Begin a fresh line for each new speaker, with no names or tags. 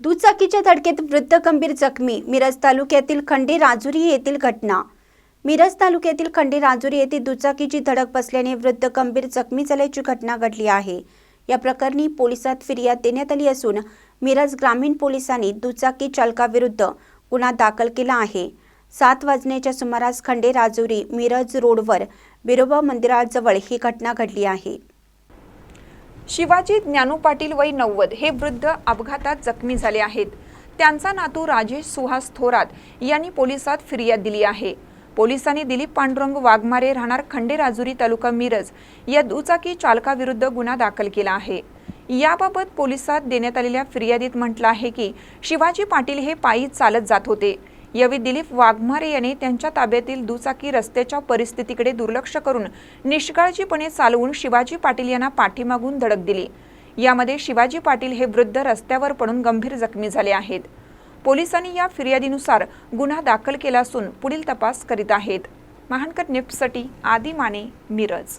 दुचाकीच्या धडकेत वृद्ध गंभीर जखमी. मिरज तालुक्यातील खंडे राजुरी येथील घटना. मिरज तालुक्यातील खंडे राजुरी येथे दुचाकीची धडक बसल्याने वृद्ध गंभीर जखमी झाल्याची घटना घडली आहे. या प्रकरणी पोलिसात फिर्याद देण्यात आली असून मिरज ग्रामीण पोलिसांनी दुचाकी चालकाविरुद्ध गुन्हा दाखल केला आहे. सात वाजण्याच्या सुमारास खंडे राजुरी मिरज रोडवर बिरोबा मंदिराजवळ ही घटना घडली आहे.
शिवाजी ज्ञानू पाटील वय नव्वद हे वृद्ध अपघातात जखमी झाले आहेत. त्यांचा नातू राजेश सुहास थोरात यांनी पोलिसात फिर्याद दिली आहे. पोलिसांनी दिलीप पांडुरंग वाघमारे राहणार खंडेराजुरी तालुका मिरज या दुचाकी चालकाविरुद्ध गुन्हा दाखल केला आहे. याबाबत पोलिसात देण्यात आलेल्या फिर्यादीत म्हटलं आहे की शिवाजी पाटील हे पायी चालत जात होते. यावेळी दिलीप वाघमारे यांनी त्यांच्या ताब्यातील दुचाकी रस्त्याच्या परिस्थितीकडे दुर्लक्ष करून निष्काळजीपणे चालवून शिवाजी पाटील यांना पाठीमागून धडक दिली. यामध्ये शिवाजी पाटील हे वृद्ध रस्त्यावर पडून गंभीर जखमी झाले आहेत. पोलिसांनी या फिर्यादीनुसार गुन्हा दाखल केला असून पुढील तपास करीत आहेत. महानकर निफ्टसाठी आदी माने मिरज.